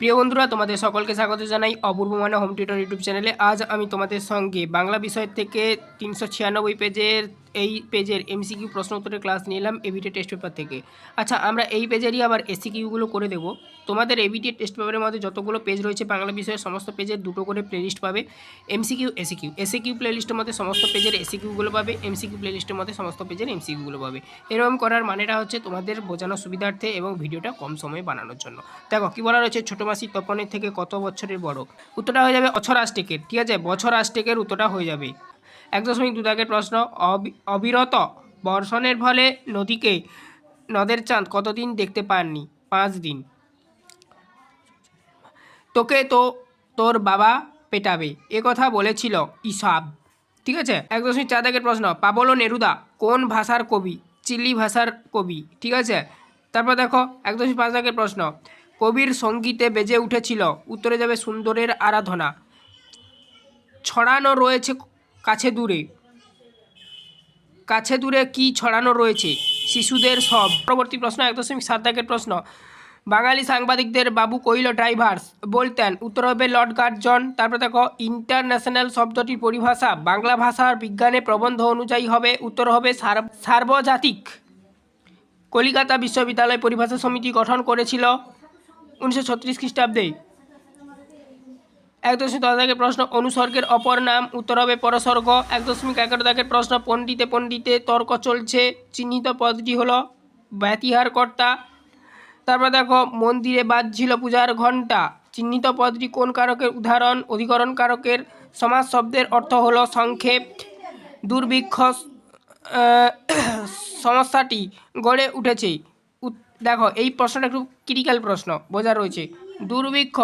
প্রিয় বন্ধুরা, তোমাদের সকলকে স্বাগত জানাই অপূর্ব মানে হোম টিউটর ইউটিউব চ্যানেলে আজ আমি তোমাদের সঙ্গে বাংলা বিষয় থেকে তিনশো ছিয়ানব্বই পেজের এই পেজের এমসিকিউ প্রশ্ন উত্তরের ক্লাস নিলাম এবিটি টেস্ট পেপার থেকে। আচ্ছা আমরা এই পেজেরই আবার এসিকিউগুলো করে দেব। তোমাদের এবিটি টেস্ট পেপারের মধ্যে যতগুলো পেজ রয়েছে বাংলা বিষয়ের সমস্ত পেজের দুটো করে প্লেলিস্ট পাবে। এমসিকিউ এসিকিউ এসিকিউ প্লেলিস্টের মধ্যে সমস্ত পেজের এসিকিউগুলো পাবে এমসিকিউ প্লেলিস্টের মধ্যে সমস্ত পেজের এমসিকিউগুলো পাবে। এরকম করার মানেটা হচ্ছে তোমাদের বোঝানোর সুবিধার্থে এবং ভিডিওটা কম সময়ে বানানোর জন্য। দেখো, কী বলা রয়েছে? ছোটো মাসি তপনের থেকে কত বছরের বড়? উত্তরটা হয়ে যাবে বছর আষ্টেকের। ঠিক আছে? বছর আষ্টেকের উত্তরটা হয়ে যাবে। এক দশমিক দু দাগের প্রশ্ন, অবি- অবিরত বর্ষণের ফলে নদীকে নদের চাঁদ কতদিন দেখতে পাননি? পাঁচ দিন। তোকে তো, তোর বাবা পেটাবে। এ কথা বলেছিল ইসাব। ঠিক আছে? এক দশমিক চার দাগের প্রশ্ন, পাবলো নেরুদা কোন ভাষার কবি? চিলি ভাষার কবি। ঠিক আছে? তারপর দেখো, এক দশমিক পাঁচ দাগের প্রশ্ন, কবির সঙ্গীতে বেজে উঠেছিল, উত্তরে যাবে সুন্দরের আরাধনা। ছড়ানো রয়েছে কাছে দূরে। কাছে দূরে কি ছড়ানো রয়েছে? শিশুদের সব। পরবর্তী প্রশ্ন, এক দশমিক সাত দাগের প্রশ্ন। বাঙালি সাংবাদিকদের বাবু কৈল ড্রাইভার্স, বলতেন, উত্তর হবে লর্ড গার্জন তারপর দেখো, ইন্টারন্যাশনাল শব্দটির পরিভাষা, বাংলা ভাষার বিজ্ঞানে প্রবন্ধ অনুযায়ী হবে, উত্তর হবে সার- সার্বজাতিক। কলিকাতা বিশ্ববিদ্যালয় পরিভাষা সমিতি গঠন করেছিল উনিশশো ছত্রিশ খ্রিস্টাব্দে। এক দশমিক দশ দাগের প্রশ্ন, অনুসর্গের অপর নাম, উত্তর হবে পরসর্গ। এক দশমিক এগারো দাগের প্রশ্ন, পণ্ডিতে পণ্ডিতে তর্ক চলছে। চিহ্নিত পদটি হলো ব্যতিহার কর্তা তারপর দেখো, মন্দিরে বাজছিল পূজার ঘণ্টা। চিহ্নিত পদটি কোন কারকের উদাহরণ? অধিকরণ কারকের সমাজ শব্দের অর্থ হলো সংক্ষেপ। দুর্ভিক্ষ সমস্যাটি গড়ে উঠেছে। দেখো, এই প্রশ্নটা একটু ক্রিটিক্যাল প্রশ্ন বোঝা রয়েছে। দুর্ভিক্ষ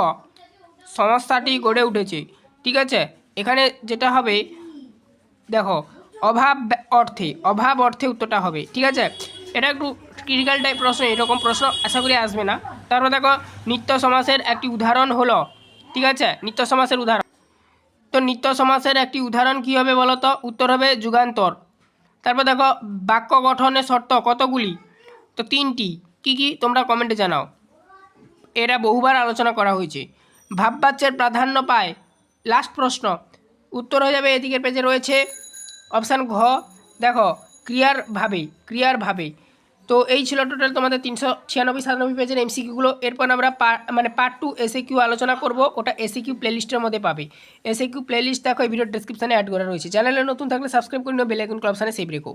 সমস্যাটি গড়ে উঠেছে। ঠিক আছে? এখানে যেটা হবে, দেখো, অভাব অর্থে অভাব অর্থে উত্তরটা হবে। ঠিক আছে? এটা একটু ক্রিটিক্যাল টাইপ প্রশ্ন, এরকম প্রশ্ন আশা করি আসবে না। তারপর দেখো, নিত্য সমাসের একটি উদাহরণ হলো, ঠিক আছে? নিত্য সমাসের উদাহরণ। তো নিত্য সমাসের একটি উদাহরণ কী হবে বলো তো? উত্তর হবে যুগান্তর। তারপর দেখো, বাক্য গঠনের শর্ত কতগুলি? তো তিনটি। কি কি? তোমরা কমেন্টে জানাও। এটা বহুবার আলোচনা করা হয়েছে। ভাববাচ্যের প্রাধান্য পায়? লাস্ট প্রশ্ন। উত্তর হয়ে যাবে এদিকের পেজে রয়েছে অপশান ঘ। দেখো, ক্রিয়ার ভাবে ক্রিয়ার ভাবে। তো এই ছিল টোটাল তোমাদের তিনশো ছিয়ানব্বই, সাতানব্বই পেজের এমসিকিউগুলো এরপর আমরা মানে পার্ট টু এসে কিউ আলোচনা করব। ওটা এসে কিউ প্লেলিস্টের মধ্যে পাবে। এসে কিউ প্লেলিস্ট দেখো এই ভিডিও ডিসক্রিপশানে অ্যাড করা রয়েছে। চ্যানেলে নতুন থাকলে সাবস্ক্রাইব করে নিও বেল আইকন অপশানে সেভ রেখো।